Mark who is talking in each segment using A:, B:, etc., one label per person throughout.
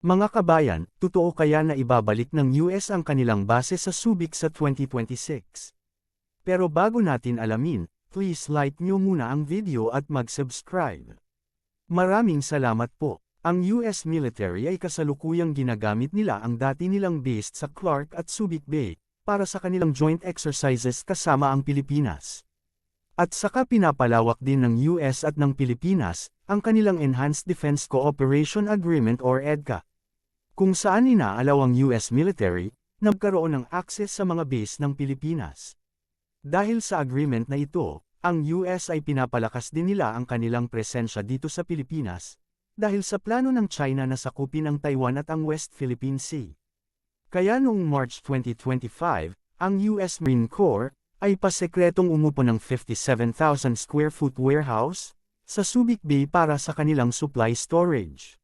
A: Mga kabayan, totoo kaya na ibabalik ng US ang kanilang base sa Subic sa 2026? Pero bago natin alamin, please like nyo muna ang video at mag-subscribe. Maraming salamat po. Ang US military ay kasalukuyang ginagamit nila ang dati nilang base sa Clark at Subic Bay, para sa kanilang joint exercises kasama ang Pilipinas. At saka pinapalawak din ng US at ng Pilipinas, ang kanilang Enhanced Defense Cooperation Agreement or EDCA. Kung saan inaalaw ang US military, nagkaroon ng access sa mga base ng Pilipinas. Dahil sa agreement na ito, ang US ay pinapalakas din nila ang kanilang presensya dito sa Pilipinas, dahil sa plano ng China na sakupin ang Taiwan at ang West Philippine Sea. Kaya noong March 2025, ang US Marine Corps ay pasekretong umupo ng 57,000 square foot warehouse sa Subic Bay para sa kanilang supply storage.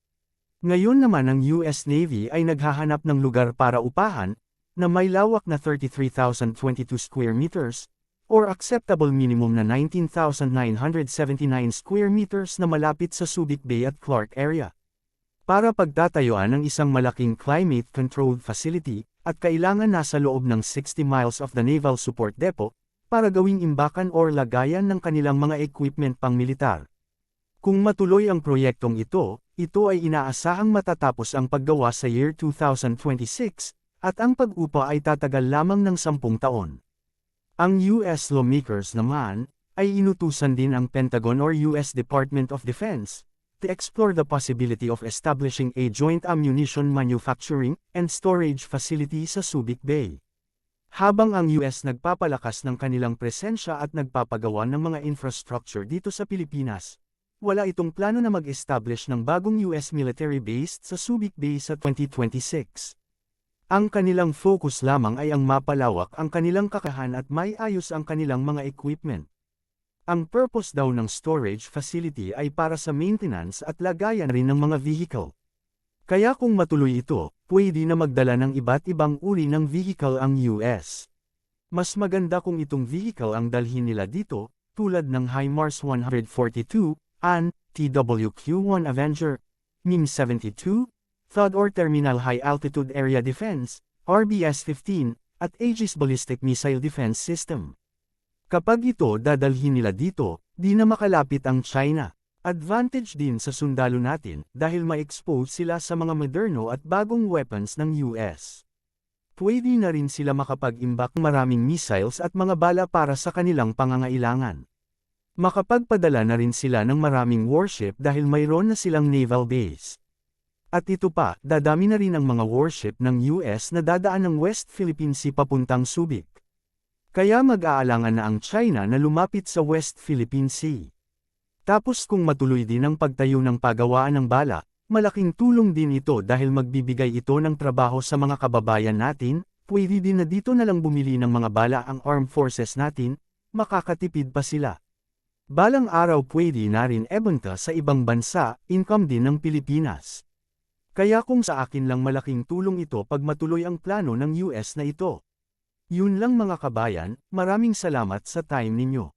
A: Ngayon naman ang US Navy ay naghahanap ng lugar para upahan, na may lawak na 33,022 square meters, or acceptable minimum na 19,979 square meters na malapit sa Subic Bay at Clark area. Para pagtatayuan ng isang malaking climate-controlled facility, at kailangan nasa loob ng 60 miles of the Naval Support Depot, para gawing imbakan or lagayan ng kanilang mga equipment pang militar. Kung matuloy ang proyektong ito, ito ay inaasahang matatapos ang paggawa sa year 2026, at ang pag-upa ay tatagal lamang ng 10 taon. Ang US lawmakers naman, ay inutusan din ang Pentagon or US Department of Defense, to explore the possibility of establishing a joint ammunition manufacturing and storage facility sa Subic Bay. Habang ang US nagpapalakas ng kanilang presensya at nagpapagawa ng mga infrastructure dito sa Pilipinas, wala itong plano na mag-establish ng bagong US military base sa Subic Bay sa 2026. Ang kanilang focus lamang ay ang mapalawak ang kanilang kakahan at may ayos ang kanilang mga equipment. Ang purpose daw ng storage facility ay para sa maintenance at lagayan rin ng mga vehicle. Kaya kung matuloy ito, pwede na magdala ng iba't ibang uri ng vehicle ang US. Mas maganda kung itong vehicle ang dalhin nila dito, tulad ng HIMARS 142, AN, TWQ-1 Avenger, MIM-72, THAAD or Terminal High Altitude Area Defense, RBS-15, at Aegis Ballistic Missile Defense System. Kapag ito dadalhin nila dito, di na makalapit ang China. Advantage din sa sundalo natin dahil ma-expose sila sa mga moderno at bagong weapons ng US. Pwede na rin sila makapag-imbak maraming missiles at mga bala para sa kanilang pangangailangan. Makapagpadala na rin sila ng maraming warship dahil mayroon na silang naval base. At ito pa, dadami na rin ang mga warship ng US na dadaan ng West Philippine Sea papuntang Subic. Kaya mag-aalangan na ang China na lumapit sa West Philippine Sea. Tapos kung matuloy din ang pagtayo ng pagawaan ng bala, malaking tulong din ito dahil magbibigay ito ng trabaho sa mga kababayan natin, pwede din na dito na lang bumili ng mga bala ang armed forces natin, makakatipid pa sila. Balang araw pwede na rin ebenta sa ibang bansa, income din ng Pilipinas. Kaya kung sa akin lang malaking tulong ito pag matuloy ang plano ng US na ito. Yun lang mga kabayan, maraming salamat sa time ninyo.